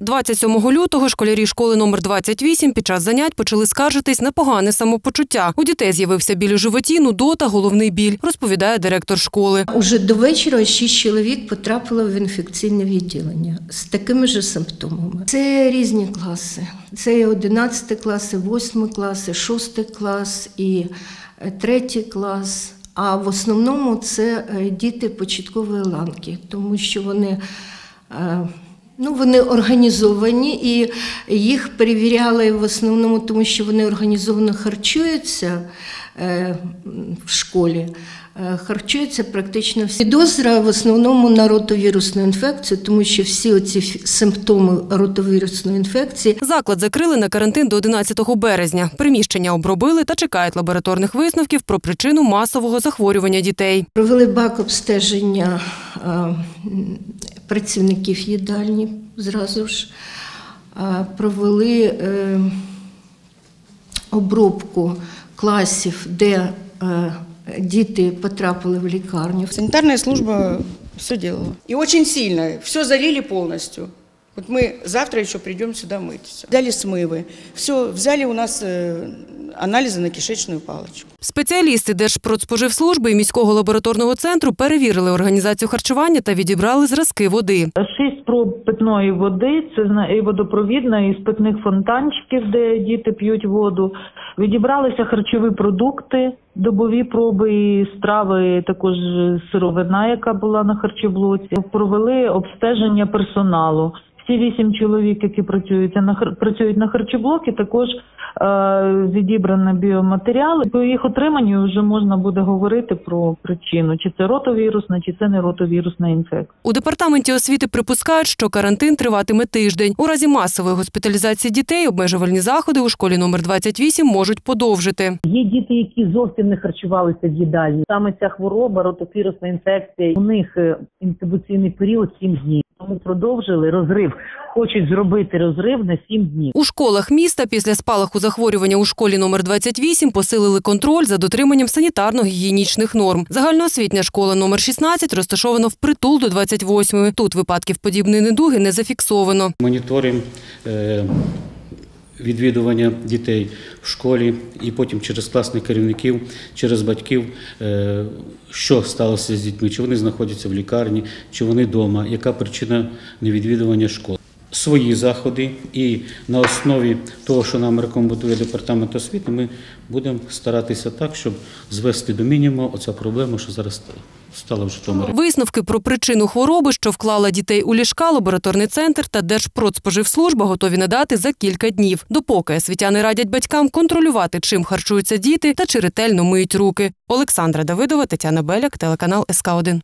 27 лютого школярі школи номер 28 під час занять почали скаржитись на погане самопочуття. У дітей з'явився біль у животі, нудота, головний біль, розповідає директор школи. Уже до вечора шість чоловік потрапило в інфекційне відділення з такими ж симптомами. Це різні класи. Це і 11 класи, 8 класи, 6 клас і 3 клас. А в основному це е, діти початкової ланки, тому що вони. Ну, вони організовані і їх перевіряли в основному, тому що вони організовано харчуються е, в школі. Е, Харчуються практично всі. Підозра в основному на ротовірусну інфекцію, тому що всі оці симптоми ротовірусної інфекції Заклад закрили на карантин до 11 березня. Приміщення обробили та чекають лабораторних висновків про причину масового захворювання дітей. Провели бак обстеження е, працівників їдальні зразу ж. Е, Провели е, обробку класів, де е, діти потрапили в лікарню. Санитарная служба все делала. И очень сильно. Все залили полностью. Вот мы завтра еще придем сюда мыться. Дали смывы. Все, взяли у нас анализы на кишечную палочку. Спеціалісти Держпродспоживслужби і міського лабораторного центру перевірили організацію харчування та відібрали зразки води. Шість проб питної води, це зна- і водопровідна, і з питних фонтанчиків, де діти п'ють воду. Відібралися харчові продукти, добові проби і страви, також сировина, яка була на харчоблоці. Провели обстеження персоналу. Всі вісім чоловік, які працюють на хар- працюють на харчоблокі, також е, відібрані біоматеріали. По їх отриманню вже можна буде говорити про причину, чи це ротовірусна, чи це не ротовірусна інфекція. У департаменті освіти припускають, що карантин триватиме тиждень. У разі масової госпіталізації дітей обмежувальні заходи у школі номер 28 можуть подовжити. Є діти, які зовсім не харчувалися в їдальні. Саме ця хвороба, ротовірусна інфекція, у них е, інкубаційний період 7 днів. Тому продовжили розрив. Хочуть зробити розрив на 7 днів. У школах міста після спалаху захворювання у школі номер 28 посилили контроль за дотриманням санітарно-гігієнічних норм. Загальноосвітня школа номер 16 розташована впритул до 28-ї. Тут випадків подібної недуги не зафіксовано. моніторимо е, відвідування дітей в школі і потім через класних керівників, через батьків, е, що сталося з дітьми, чи вони знаходяться в лікарні, чи вони вдома, яка причина невідвідування школ. Свої заходи, і на основі того, що нам рекомендує департамент освіти, ми будемо старатися так, щоб звести до мінімуму оця проблема, що зараз стала в Житомирі. Висновки про причину хвороби, що вклала дітей у ліжка, лабораторний центр та Держпродспоживслужба готові надати за кілька днів. Допоки освітяни радять батькам контролювати, чим харчуються діти та чи ретельно миють руки. Олександра Давидова, Тетяна Беляк, телеканал СК 1